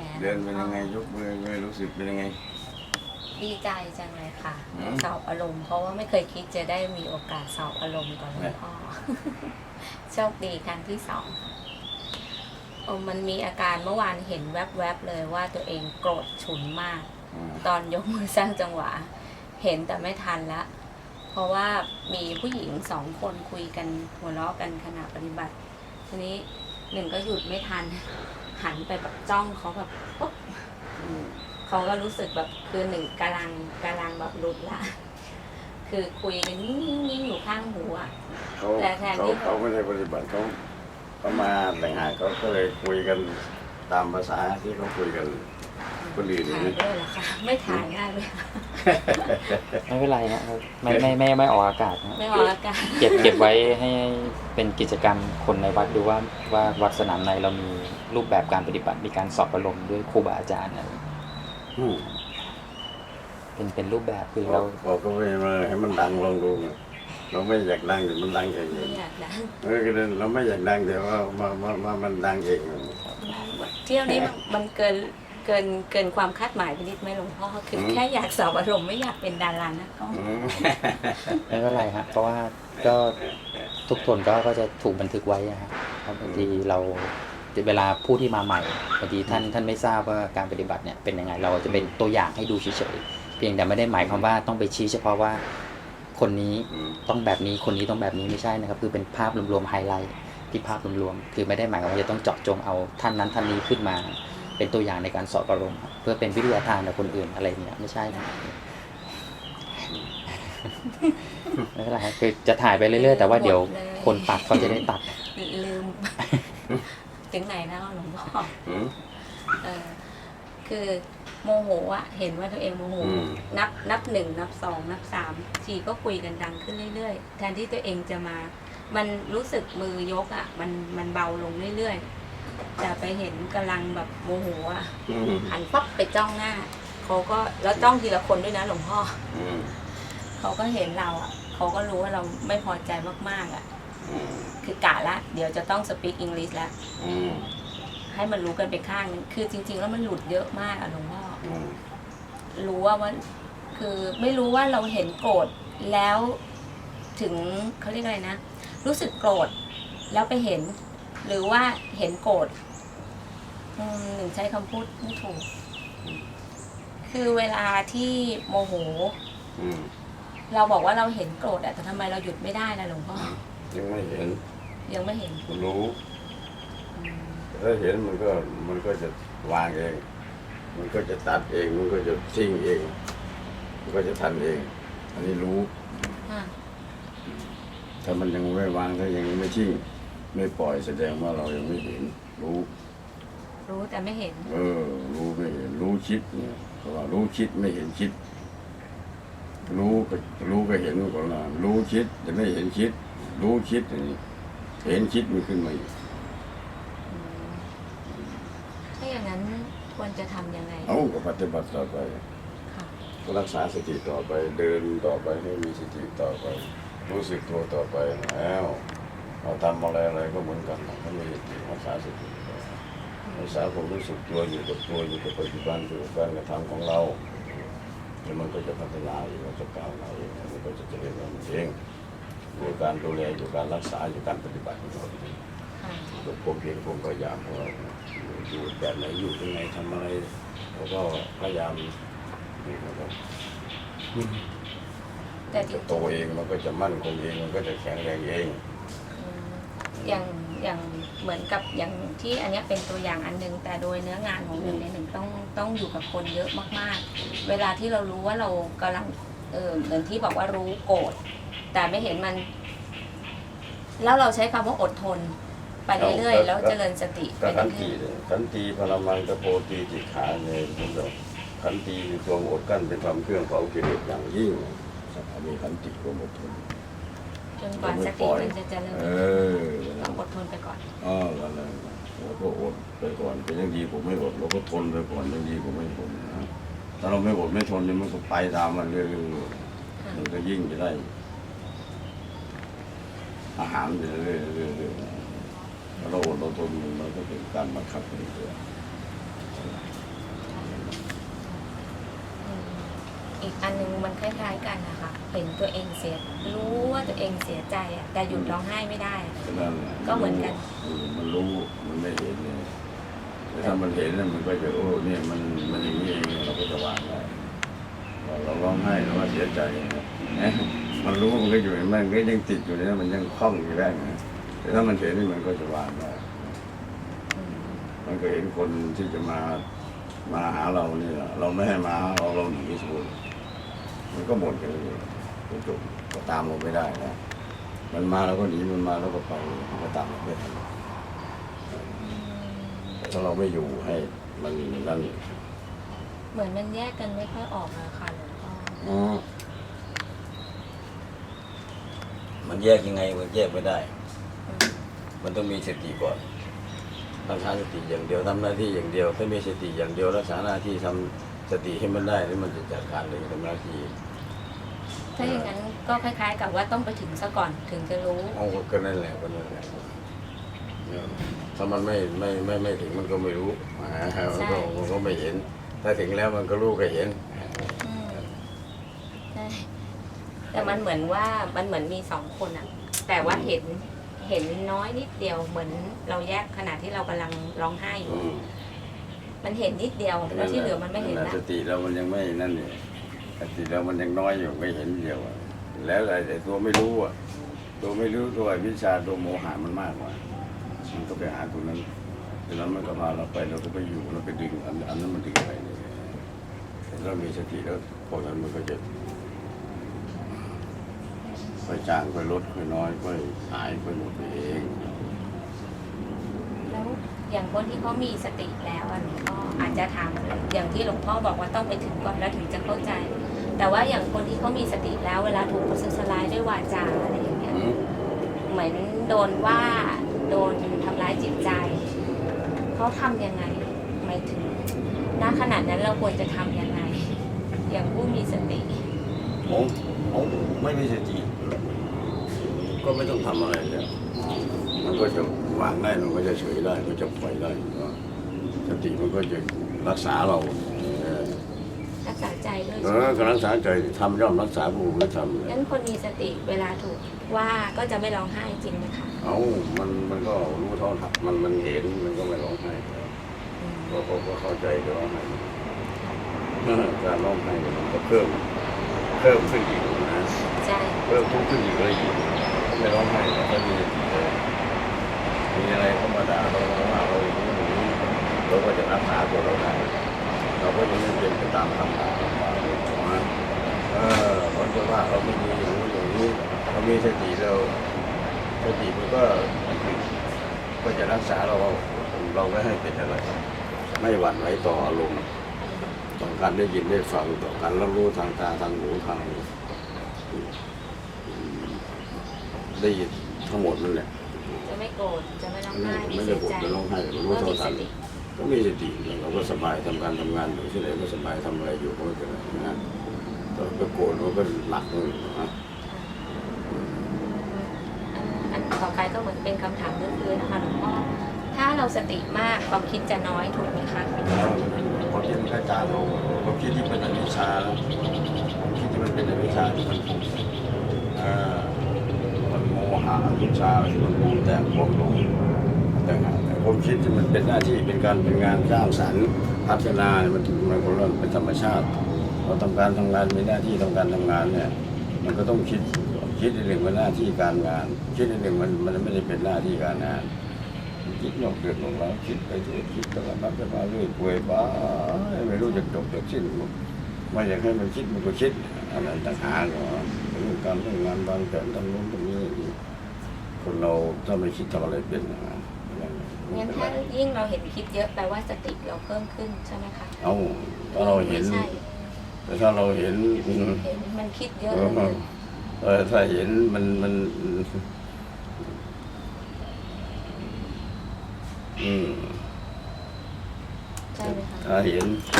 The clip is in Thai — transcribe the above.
หมเดินเป็นยังไงยกมือมือรู้สึกเป็นยังไง ดีใจจังเลยค่ะอืม สอบอารมณ์ เพราะว่าไม่เคยคิดจะได้มีโอกาสสอบอารมณ์กับหลวงพ่อ โชคดีครั้งที่สองเออมันมีอาการเมื่อวานเห็นแวบๆเลยว่าตัวเองโกรธฉุนมาก อืมตอนยกมือสร้างจังหวะ เห็นแต่ไม่ทันละ เพราะว่ามีผู้หญิงสองคนคุยกันหัวเราะกันขณะปฏิบัติ ทีนี้หนึ่งก็หยุดไม่ทัน หันไปแบบจ้องเขาแบบปุ๊บอืมเขาก็รู้สึกแบบคือหนึ่งกำลังกำลังแบบหลุดละ คือคุยกันนิ่งๆอยู่ข้างหูอะเขาแต่แทนเขาที่เขาไม่ได้ปฏิบัติเขาเขามาแต่งงานเขาก็เลยคุยกันตามภาษาที่เขาคุยกัน คนอื่นอย่างถ่ายนี้ด้วยเหรอคะไม่ถ่ายง่ายเลยค่ะไม่เป็นไรฮะไม่ไม่ไม่ไม่ออกอากาศนะไม่ออกอาการเก็บเก็บไว้ให้เป็นกิจกรรมคนในวัดดูว่าว่าวัดสนามในเรามีรูปแบบการปฏิบัติมีการสอบอารมณ์ด้วยครูบาอาจารย์อะไรอืมเป็นเป็นรูปแบบคือเราเราบอกเขาไปมาให้มันดังลองดูเราไม่อยากดังแต่มันดังเองไม่อยากดังเออก็เลยเราไม่อยากดังแต่ว่ามามามามันดังเองเที่ยวนี้มันมันเกิน เกินเกินความคาดหมายไปนิดไหมหลวงพ่อคือแค่อยากสอบอารมณ์ไม่อยากเป็นดารานะก็อืมไม่เป็นไรฮะเพราะว่าก็ทุกคนก็ก็จะถูกบันทึกไว้อะฮะเพราะบางทีเราเวลาผู้ที่มาใหม่บางทีท่านท่านไม่ทราบว่าการปฏิบัติเนี่ยเป็นยังไงเราจะเป็นตัวอย่างให้ดูเฉยๆเพียงแต่ไม่ได้หมายความว่าต้องไปชี้เฉพาะว่าคนนี้อืมต้องแบบนี้คนนี้ต้องแบบนี้ไม่ใช่นะครับ คือเป็นภาพรวมๆไฮไลท์ที่ภาพรวมๆคือไม่ได้หมายความว่าจะต้องเจาะจงเอาท่านนั้นท่านนี้ขึ้นมา เป็นตัวอย่างในการสอบอารมณ์ครับเพื่อเป็นวิทยาทานกับคนอื่นอะไรเนี่ยไม่ใช่นะไม่เป็นไรครับคือจะถ่ายไปเรื่อยๆ แต่ว่าเดี๋ยวคนตัดเขาจะได้ตัด ลืม ถึงไหนแล้วหลวงพ่ออืมเออคือโมโหอะเห็นว่าตัวเองโมโหอืมนับนับหนึ่งนับสองนับสามทีก็คุยกันดังขึ้นเรื่อยๆ แทนที่ตัวเองจะมา มันรู้สึกมือยกอะมันมันเบาลงเรื่อยๆ แต่ไปเห็นกำลังแบบโมโหอะอืมหันปั๊บไปจ้องหน้าเขาก็แล้วจ้องทีละคนด้วยนะหลวงพ่ออืมเขาก็เห็นเราอะเขาก็รู้ว่าเราไม่พอใจมากๆอะอืมคือกะละ เดี๋ยวจะต้อง speak English แล้วอืมให้มันรู้กันไปข้างนึงคือจริง ๆ แล้วมันหลุดเยอะมากอะหลวงพ่ออืมรู้ว่าว่าคือไม่รู้ว่าเราเห็นโกรธแล้วถึงเขาเรียกอะไรนะ รู้สึกโกรธแล้วไปเห็น หรือว่าเห็นโกรธอืม หนึ่งใช้คำพูดไม่ถูก คือเวลาที่โมโห อืมเราบอกว่าเราเห็นโกรธอะแต่ทำไมเราหยุดไม่ได้ล่ะหลวงพ่อยังไม่เห็นยังไม่เห็นรู้อืมถ้าเห็นมันก็มันก็จะวางเอง มันก็จะตัดเอง มันก็จะทิ้งเอง มันก็จะทันเอง อันนี้รู้อะถ้ามันยังไม่วางถ้ายังไม่ทิ้งไม่ปล่อยแสดงว่าเรายังไม่เห็นรู้ รู้แต่ไม่เห็น เออ รู้ไม่เห็นรู้คิดเนี่ยเพราะว่ารู้คิดไม่เห็นคิด รู้ก็รู้ก็เห็นก่อนละรู้คิดแต่ไม่เห็นคิด รู้คิดอย่างนี้เห็นคิดมันขึ้นมาอีกอืมถ้าอย่างนั้นควรจะทำยังไง เอาก็ปฏิบัติต่อไปค่ะ ก็รักษาสติต่อไป เดินต่อไปให้มีสติต่อไป รู้สึกตัวต่อไปแล้วเราทำอะไรอะไรก็เหมือนกันถ้ามีสติรักษาสติต่อไป รักษาความรู้สึกตัวอยู่กับตัวอยู่กับปัจจุบันอยู่กับการกระทำของเราแล้วมันก็จะพัฒนาเองมันจะก้าวหน้าเองมันก็จะเจริญของมันเองอยู่การดูแลอยู่การรักษาอยู่การปฏิบัติของเราเองค่ะกับความเพียรความพยายามของเราอยู่แบบไหนอยู่ยังไงทำอะไรเราก็พยายามนี่นะครับแต่จริจะงโตเองมันก็จะมั่นคงเองมันก็จะแข็งแรงเองอืมอย่างอย่าง เหมือนกับอย่างที่อันเนี้ยเป็นตัวอย่างอันหนึง แต่โดยเนื้องานของหนึ่งในยหนึ่งต้องต้องอยู่กับคนเยอะมากๆ เวลาที่เรารู้ว่าเรากำลังเออเหมือนที่บอกว่ารู้โกรธแต่ไม่เห็นมัน แล้วเราใช้คำว่าอดทน ไปเรื่อยๆแล้วเจริญสติไปก็ขันเรื่ตีอยเลยขันตีพลังมังตะโพตีจิตขาเนี่ยผมบอกขันตีคือความอดกั้นเป็นความเครื่องเผากิเลสอย่างยิ่งอันนี้ขันติความอดทนๆ จนกว่าสติมันจะเจริญเออต้องอดทนไปก่อนอ๋อแล้วนั่นเราก็อดไปก่อนเป็นยังดีผมไม่อดเราก็ทนไปก่อนยังดีผมไม่ทนนะถ้าเราไม่อดไม่ทนเนี่ยมันก็ไปตามมันเรื่อยๆมันก็ยิ่งจะได้ อาหารไปเรื่อยๆเรื่อยๆถ้าเราอดเราทนมันก็เป็นการบังคับไปเรื่ อยๆอีกอันนึงมันคล้ายๆกันนะคะเห็นตัวเองเสียรู้ว่าตัวเองเสียใจอะแต่หยุดร้องไห้ไม่ได้อะ ก็นั่นแหละก็เหมือนกันเออมันรู้ มันไม่เห็นเลยแต่ถ้ามันเห็นน่ะมันก็จะโอ้เนี่ยมันมันอย่างนี้เองเราก็จะวางได้เราเราร้องไห้เราก็เสียใจนะมันรู้มันก็อยู่ในมันก็ยังติดอยู่เนี่ยมันยังคล้องอยู่ได้นะแต่ถ้ามันเห็นนี่มันก็จะวางได้ อืมมันก็เห็นคนที่จะมามาหาเราเนี่ยเราไม่ให้มาหาเราเราหนีสู้ มันก็หมดกันเลยก็จบก็ตามเราไม่ได้นะมันมาแล้วก็หนีมันมาแล้วก็ไปมันก็ตามเราไม่ทันแต่ถ้าเราไม่อยู่ให้มันนั่นเหมือนมันแยกกันไม่ค่อยออกอะค่ะหลวงพ่ออืมมันแยกยังไงมันแยกไม่ได้อืมมันต้องมีสติก่อนรักษาสติอย่างเดียวทำหน้าที่อย่างเดียว ถ้ามีสติอย่างเดียวรักษาหน้าที่ทำ สติให้มันได้แล้วมันจะจัดการเลยทำหน้าที่ถ้าอย่างนั้นก็คล้าย ๆ กับว่าต้องไปถึงซะก่อนถึงจะรู้เอาก็นั่นแหละก็นั่นแหละเนี่ยถ้ามันไม่ไม่ไม่ไม่ถึงมันก็ไม่รู้อ่ามันก็มันก็ไม่เห็น ถ้าถึงแล้วมันก็รู้ก็เห็นอืมใช่แต่มันเหมือนว่ามันเหมือนมีสองคนอะแต่ว่าเห็นเห็นน้อยนิดเดียวเหมือนเราแยกขณะที่เรากำลังร้องไห้อยู่อื มันเห็นนิดเดียวแล้วที่เหลือมันไม่เห็นและสติเรามันยังไม่นั่นเนี่ยสติเรามันยังน้อยอยู่ไม่เห็นเดียวแล้วไอ้ตัวไม่รู้อะตัวไม่รู้ตัวไอ้วิชาตัวโมหะมันมากกว่ามันก็ไปหาตัวนั้นแต่นั้นมันก็พาเราไปเราก็ไปอยู่เราไปดึงอันอันนั้นมันดึงไปเนี่ยเรามีสติแล้วพวกนั้นมันก็จะค่อยจางค่อยลดค่อยน้อยค่อยหายค่อยหมดไปเอง อย่างคนที่เขามีสติแล้วอะหลวงพ่ออาจจะถามอย่างที่หลวงพ่อบอกว่าต้องไปถึงก่อนแล้วถึงจะเข้าใจ แต่ว่าอย่างคนที่เขามีสติแล้วเวลาถูกประทุษร้ายด้วยวาจาอะไรอย่างเงี้ยอืมเหมือนโดนว่าโดนทำร้ายจิตใจเขาทำยังไงหมายถึงณขนาดนั้นเราควรจะทำยังไง อย่างผู้มีสติผมผมไม่มีสติก็ไม่ต้องทำอะไรแล้ว มันก็จะวางได้มันก็จะเฉยได้มันจะปล่อยได้ก็สติมันก็จะรักษาเราเออรักษาใจด้วยเอใช่ไหมอก็รักษาใจทำย่อมรักษาผู้ไม่ทำเลยงั้นคนมีสติเวลาถูกว่าก็จะไม่ร้องไห้จริงไหมคะเอามันมันก็รู้เท่าทันมันมันเห็นมันก็ไม่ร้องไห้แล้วอืมก็ก็ก็เข้าใจจะร้องไห้เออการร้องไห้เนี่ยมันก็เพิ่มเพิ่มขึ้นอีกนะ ใช่เพิ่มทุกข์ขึ้นอีกเลยอีกไม่ร้องไห้แต่ก็มีสติเลย มีอะไรเข้ามาด่าเราเราว่าเราอย่างนี้อย่างนี้เราก็จะรักษาตัวเราได้เราก็จะไม่เป็นไปตามคำด่าคำว่าเลยนะเออคนจะว่าเราไม่ดีอย่างนี้อย่างนี้เรามีสติเราสติมันก็ก็จะรักษาเราเราไม่ให้เป็นอะไรไม่หวั่นไหวต่ออารมณ์ต่อการได้ยินได้ฟังต่อการรับรู้ทางตาทางหูทางได้ยินทั้งหมดนั่นแหละ ไม่โกรธจะไม่ร้องไห้ไม่ไม่เสีได้ยบ่นใจไม่ร้องไห้แต่รู้ก็เท่ามีสทันติก็มีสติเราก็สบายทำการทำงานอยู่ที่ไหนก็สบายทำอะไรอยู่ก็ไม่เป็นไรนะแต่ก็โกรธมันก็หนักเลยนะอันต่อไปก็เหมือนเป็นคำถามพื้นๆนะคะหลวงพ่อถ้าเราสติมากความคิดจะน้อยถูกไหมคะแล้วความคิดมันกระจายลงความคิดที่เป็นอวิชชาแล้วความคิดที่มันเป็นอวิชชาที่มันปรุงอ่ามันโม หะอวิชาที่มันงงแต่งความหลงแต่างแต่ความคิดที่มันเป็นหน้าที่เป็นการเป็นงานสร้างสรรค์พัฒนาเนี่ยมันมันคนละเป็นธรรมชาติเราทำการทำงานมีหน้าที่ทำการทำงานเนี่ยมันก็ต้องคิดคิดในหนึ่งมันหน้าที่การงาน คิดในหนึ่งมันมันไม่ได้เป็นหน้าที่การงานคิดนอกเกิดของเราคิดไปทั่วคิดไปมาไปมาเรื่อยเปื่อยไปไม่รู้จะจบจะสิ้นไม่อยากให้มันคิดมันก็คิดอันนั้นต่างหากเหรอเรื่องการทำงานบางแผนทำนู้นทำนี้ คนเราถ้าไม่คิดทำอะไรเป็นนะงั้นถ้ายิ่งเราเห็นคิดเยอะแปลว่าสติเราเพิ่มขึ้นใช่ไหมคะเอาถ้าเราเห็นไม่ใช่แต่ถ้าเราเห็นเห็นมันคิดเยอะเอเลอยเออถ้าเห็นมันมันอืมใช่ไหมคะถ้าเห็นดูค่ะ